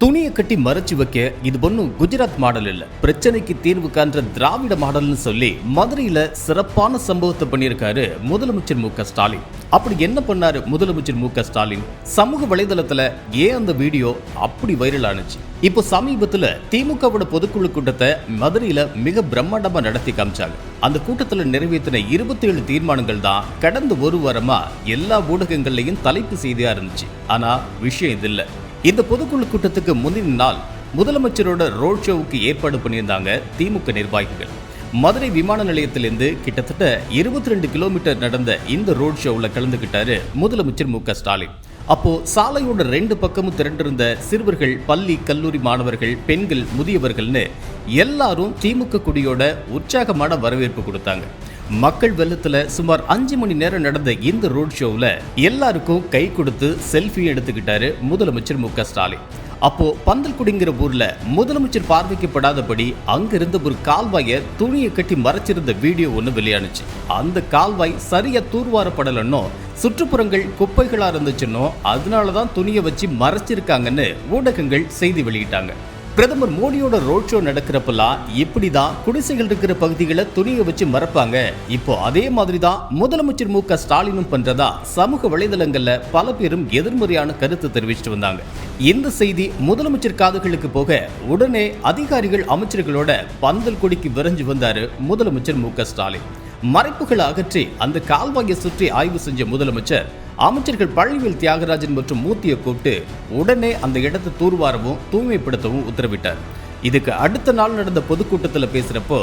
துணியை கட்டி மறைச்சு வைக்க இது ஒன்றும் குஜராத் மாடல் இல்ல. பிரச்சனைக்கு தீர்வு காண்ற திராவிட மாடல்னு சொல்லி மதுரையில சிறப்பான சம்பவத்தை பண்ணியிருக்காரு முதலமைச்சர் மு க. ஸ்டாலின். அப்படி என்ன பண்ணாரு முதலமைச்சர் மு க. ஸ்டாலின்? சமூக வலைதளத்துல ஏன் அந்த வீடியோ அப்படி வைரல் ஆனுச்சு. இப்போ சமீபத்துல திமுகவோட பொதுக்குழு கூட்டத்தை மதுரையில மிக பிரம்மாண்டமா நடத்தி காமிச்சாங்க. அந்த கூட்டத்துல நிறைவேற்றின இருபத்தி ஏழு தீர்மானங்கள் தான் கடந்த ஒரு வாரமா எல்லா ஊடகங்கள்லயும் தலைப்பு செய்தியா இருந்துச்சு. ஆனா விஷயம் இது இல்லை. இந்த பொதுக்குழு கூட்டத்துக்கு முந்தின நாள் முதலமைச்சரோட ரோட் ஷோவுக்கு ஏற்பாடு பண்ணியிருந்தாங்க திமுக நிர்வாகிகள். மதுரை விமான நிலையத்திலிருந்து கிட்டத்தட்ட இருபத்தி ரெண்டு கிலோமீட்டர் நடந்த இந்த ரோட் ஷோவில் கலந்துக்கிட்டாரு முதலமைச்சர் மு க ஸ்டாலின். அப்போ சாலையோட ரெண்டு பக்கமும் திரண்டிருந்த சிறுவர்கள் பள்ளி கல்லூரி மாணவர்கள் பெண்கள் முதியவர்கள்னு எல்லாரும் திமுக கொடியோட உற்சாகமான வரவேற்பு கொடுத்தாங்க. மக்கள் வெள்ளத்துல சுமார் அஞ்சு மணி நேரம் நடந்த இந்த ரோட் ஷோவில் எல்லாருக்கும் கை கொடுத்து செல்ஃபி எடுத்துக்கிட்டாரு முதலமைச்சர் மு க ஸ்டாலின். அப்போ பந்தல்குடிங்கிற ஊர்ல முதலமைச்சர் பார்வைக்கப்படாதபடி அங்கிருந்த ஒரு கால்வாயை துணியை கட்டி மறைச்சிருந்த வீடியோ ஒன்று வெளியானுச்சு. அந்த கால்வாய் சரியா தூர்வாரப்படலன்னோ சுற்றுப்புறங்கள் குப்பைகளா இருந்துச்சுன்னோ அதனால தான் துணியை வச்சு மறைச்சிருக்காங்கன்னு ஊடகங்கள் செய்தி வெளியிட்டாங்க. பிரதமர் மோடியோட ரோட் ஷோ நடக்கிறப்பெல்லாம் இப்படி தான் குடிசைகள் இருக்கிற பகுதிகளை துணியை வச்சு மறப்பாங்க. இப்போ அதே மாதிரி தான் முதலமைச்சர் மு க ஸ்டாலினும் பண்றதா சமூக வலைதளங்கள்ல பல பேரும் எதிர்மறையான கருத்து தெரிவிச்சிட்டு வந்தாங்க. இந்த செய்தி முதலமைச்சர் காதுகளுக்கு போக உடனே அதிகாரிகள் அமைச்சர்களோட பந்தல் கொடிக்கு விரைஞ்சு வந்தாரு முதலமைச்சர் மு க ஸ்டாலின். மறைப்புகளை அகற்றி அந்த கால்வாயை சுற்றி ஆய்வு செஞ்ச முதலமைச்சர் அமைச்சர்கள் பழனிவேல் தியாகராஜன் மற்றும் மூர்த்தியை கூப்பிட்டு உடனே அந்த இடத்தை தூர்வாரவும் தூய்மைப்படுத்தவும் உத்தரவிட்டார். இதுக்கு அடுத்த நாள் நடந்த பொதுக்கூட்டத்தில் பேசுகிறப்போ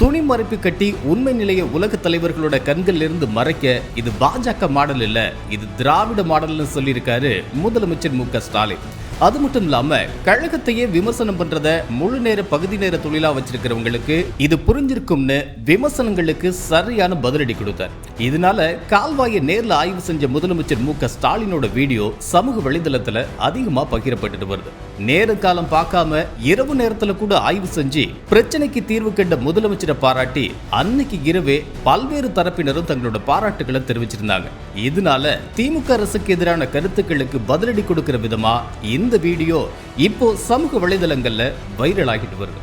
துணி மறைப்பு கட்டி உண்மை நிலையை உலக தலைவர்களோட கண்களிலிருந்து மறைக்க இது பாஜக மாடல் இல்லை இது திராவிட மாடல்னு சொல்லியிருக்காரு முதலமைச்சர் மு க ஸ்டாலின். அது மட்டும் இல்லாம கழகத்தையே விமர்சனம் பண்றத முழு நேர பகுதி நேர தொழிலா வச்சிருக்கிறவங்களுக்கு இது புரிஞ்சிருக்கும்னு விமர்சனங்களுக்கு சரியான பதிலடி கொடுத்தார். இதனால கால்வாயை நேர்ல ஆய்வு செஞ்ச முதலமைச்சர் மு க ஸ்டாலினோட வீடியோ சமூக வலைதளத்துல அதிகமா பகிரப்பட்டுட்டு வருது. நேர காலம் பார்க்காம இரவு நேரத்துல கூட ஆய்வு செஞ்சு பிரச்சனைக்கு தீர்வு கண்ட முதலமைச்சரை பாராட்டி அன்னைக்கு இரவே பல்வேறு தரப்பினரும் தங்களோட பாராட்டுகளை தெரிவிச்சிருந்தாங்க. இதனால திமுக அரசுக்கு எதிரான கருத்துக்களுக்கு பதிலடி கொடுக்கிற விதமா இந்த வீடியோ இப்போ சமூக வலைதளங்கள்ல வைரல் ஆகிட்டு வருது.